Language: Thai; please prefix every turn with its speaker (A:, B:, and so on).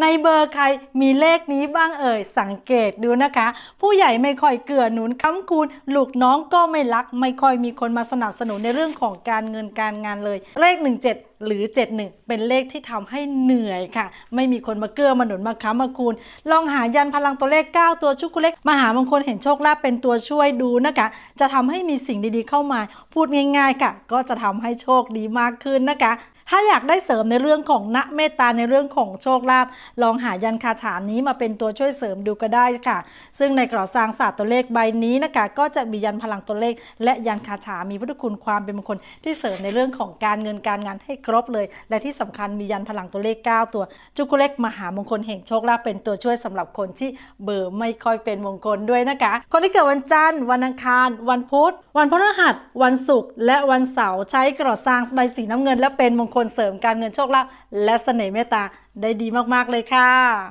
A: ในเบอร์ใครมีเลขนี้บ้างเอ่ยสังเกตดูนะคะ ผู้ใหญ่ไม่ค่อยเกื้อหนุนค้ำคูณลูกน้องก็ไม่รัก ไม่ค่อยมีคนมาสนับสนุนในเรื่องของการเงินการงานเลย เลข 17 หรือ 71 เป็นเลขที่ทำให้เหนื่อยค่ะ ไม่มีคนมาเกื้อมาหนุนมาค้ำมาคูณ ลองหายันพลังตัวเลข 9 ตัวชุกุเล็กมหามงคลเห็นโชคลาภเป็นตัวช่วยดูนะคะ จะทำให้มีสิ่งดีๆเข้ามา พูดง่าย ๆ ค่ะ ก็จะทำให้โชคดีมากขึ้นนะคะ ถ้าอยากได้เสริมในเรื่องของณเมตตาในเรื่องของโชคลาภลองหายันคาถานี้มาเป็นตัวช่วยเสริมดูก็ได้ค่ะ ซึ่งในกระสร้างศาสตร์ตัวเลขใบนี้นะคะก็จะมียันพลังตัวเลข และยันคาถามีพุทธคุณความเป็นมงคลที่เสริมในเรื่องของการเงินการงานให้ครบเลย และที่สำคัญมียันพลังตัวเลข 9 ตัว จุกุเล็กมหามงคลแห่งโชคลาภเป็นตัวช่วยสำหรับคนที่เบอร์ไม่ค่อยเป็นมงคลด้วยนะคะ คนที่เกิดวันจันทร์วันอังคาร วันพุธ วันพฤหัส วันศุกร์และวันเสาร์ใช้กระสร้างใบสีน้ำเงิน และเป็นมงคลเสริมการเงินโชคลาภและเสน่ห์เมตตาได้ดีมากๆเลยค่ะ